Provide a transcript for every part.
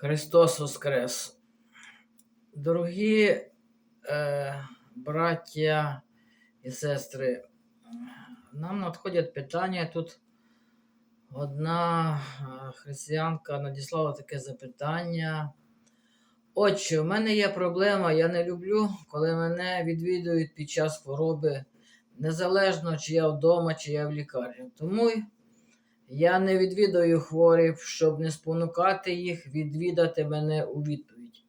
Христос Воскрес! Дорогі е, браття і сестри, нам надходять питання. Тут одна е, християнка надіслала таке запитання. Отче, у мене є проблема, я не люблю, коли мене відвідують під час хвороби, незалежно чи я вдома, чи я в лікарні. Тому я не відвідую хворих, щоб не спонукати їх відвідати мене у відповідь.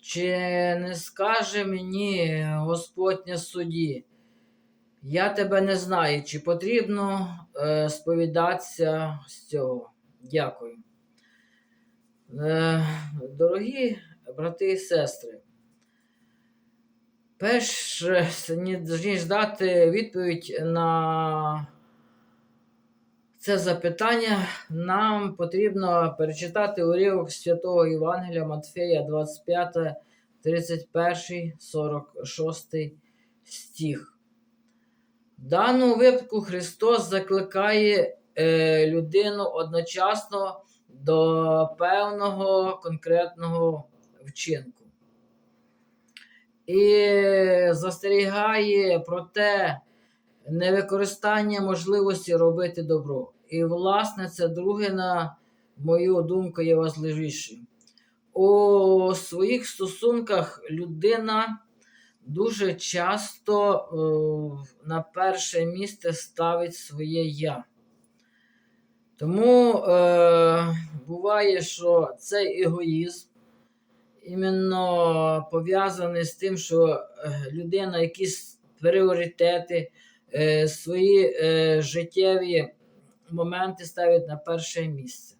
Чи не скаже мені Господь на суді, я тебе не знаю, чи потрібно е, сповідатися з цього? Дякую. Е, дорогі брати і сестри, перш ніж дати відповідь на це запитання, нам потрібно перечитати уривок Святого Євангелія Матфея 25, 31, 46 стих. В даному випадку Христос закликає е, людину одночасно до певного конкретного вчинку. І застерігає про те, невикористання можливості робити добро. І, власне, це друге, на мою думку, є важливішим. У своїх стосунках людина дуже часто е, на перше місце ставить своє я. Тому е, буває, що цей егоїзм іменно пов'язаний з тим, що е, людина якісь пріоритети, е, свої е, життєві моменти ставить на перше місце.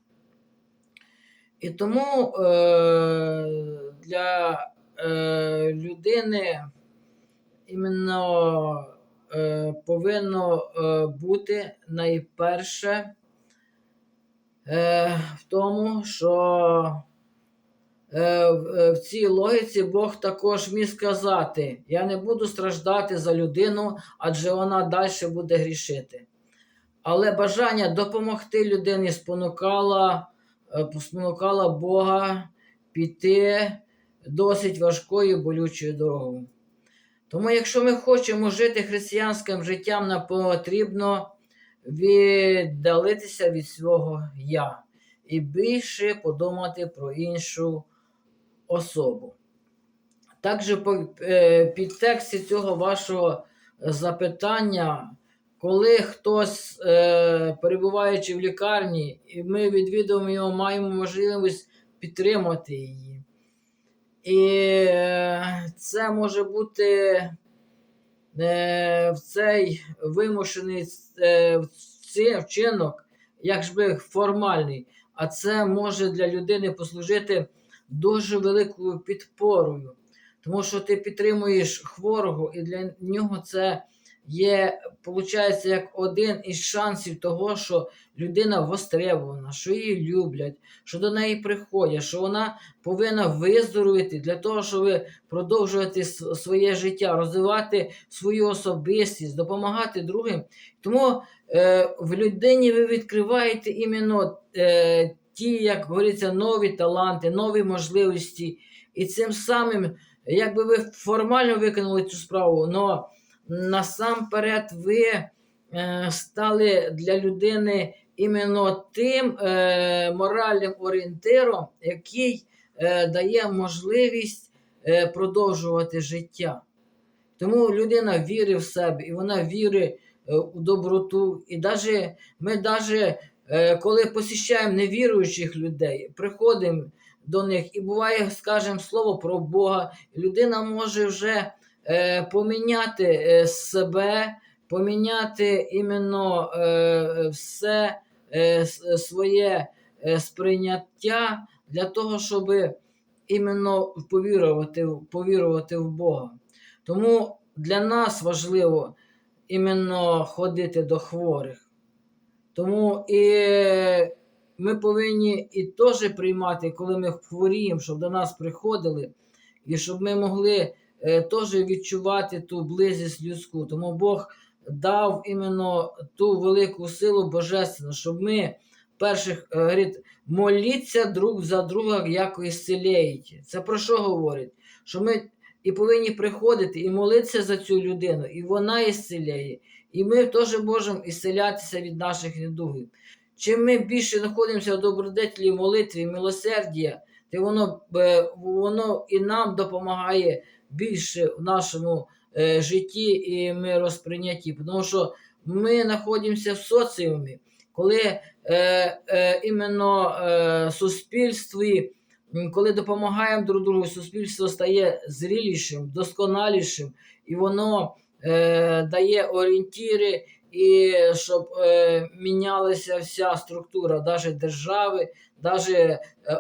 І тому е, для людини іменно повинно бути найперше в тому, що в, е, цій логіці Бог також міг сказати: Я не буду страждати за людину, адже вона далі буде грішити. Але бажання допомогти людині спонукало, е, спонукало Бога піти досить важкою болючою дорогою. Тому, якщо ми хочемо жити християнським життям, нам потрібно віддалитися від свого я і більше подумати про іншу особу. Також е, підтексті цього вашого запитання, коли хтось, е, перебуваючи в лікарні, і ми відвідуємо його, маємо можливість підтримати її. І е, це може бути в цей вимушений вчинок, як би формальний, а це може для людини послужити дуже великою підпорою. Тому що ти підтримуєш хворого, і для нього це є, виходить, як один із шансів того, що людина востребована, що її люблять, що до неї приходять, що вона повинна виздоровити для того, щоб продовжувати своє життя, розвивати свою особистість, допомагати другим. Тому е, в людині ви відкриваєте іменно е, ті, як говориться, нові таланти, нові можливості. І цим самим, якби ви формально виконали цю справу, але насамперед ви е, стали для людини іменно тим е, моральним орієнтиром, який е, дає можливість е, продовжувати життя. Тому людина вірить в себе, і вона вірить е, у доброту. І даже, ми навіть коли посіщаємо невіруючих людей, приходимо до них, і буває, скажемо слово про Бога, людина може вже е, поміняти е, себе, поміняти іменно е, все е, своє е, сприйняття для того, щоб іменно повірувати, повірувати в Бога. Тому для нас важливо іменно ходити до хворих. Тому і ми повинні і теж приймати, коли ми хворіємо, щоб до нас приходили, і щоб ми могли е, теж відчувати ту близькість людську. Тому Бог дав іменно ту велику силу божественну, щоб ми перших е, говорить, моліться друг за друга, як ісцеляєте. Це про що говорить? Що ми і повинні приходити і молитися за цю людину, і вона ісцеляє. І ми теж можемо ісцелятися від наших недугів. Чим ми більше знаходимося в добродетелі молитві, милосердя, то воно, е, воно і нам допомагає більше в нашому е, житті і миросприйнятті. Тому що ми знаходимося в соціумі, коли е, е, іменно е, суспільстві, коли допомагаємо друг другу, суспільство стає зрілішим, досконалішим, і воно е, дає орієнтири, і щоб е, мінялася вся структура, навіть держави, навіть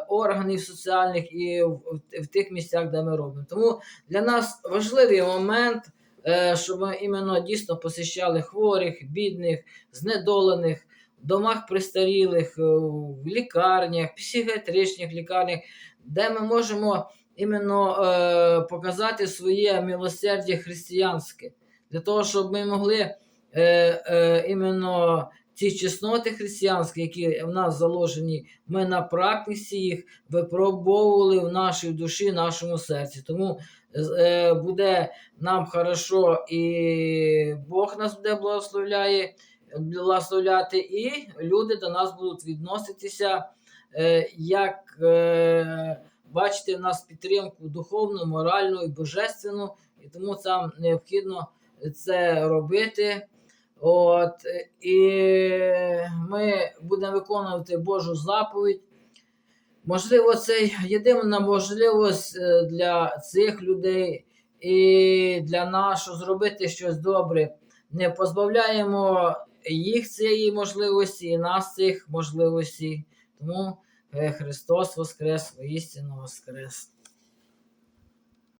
органів соціальних і в, в тих місцях, де ми робимо. Тому для нас важливий момент, е, щоб ми іменно дійсно посещали хворих, бідних, знедолених, в домах престарілих, е, в лікарнях, психіатричних лікарнях, де ми можемо іменно е, показати своє милосердя християнське, для того, щоб ми могли е, е, іменно ці чесноти християнські, які в нас заложені, ми на практиці їх випробовували в нашій душі, нашому серці. Тому е, буде нам хорошо, і Бог нас буде благословляє, благословляти, і люди до нас будуть відноситися, е, як е, бачите, в нас підтримку духовну, моральну і божественну, і тому нам необхідно це робити. От, і ми будемо виконувати Божу заповідь. Можливо, це єдина можливість е, для цих людей і для нас, щоб зробити щось добре. Не позбавляємо їх цієї можливості і нас цих можливостей. Тому е, Христос Воскрес, воістину Воскрес.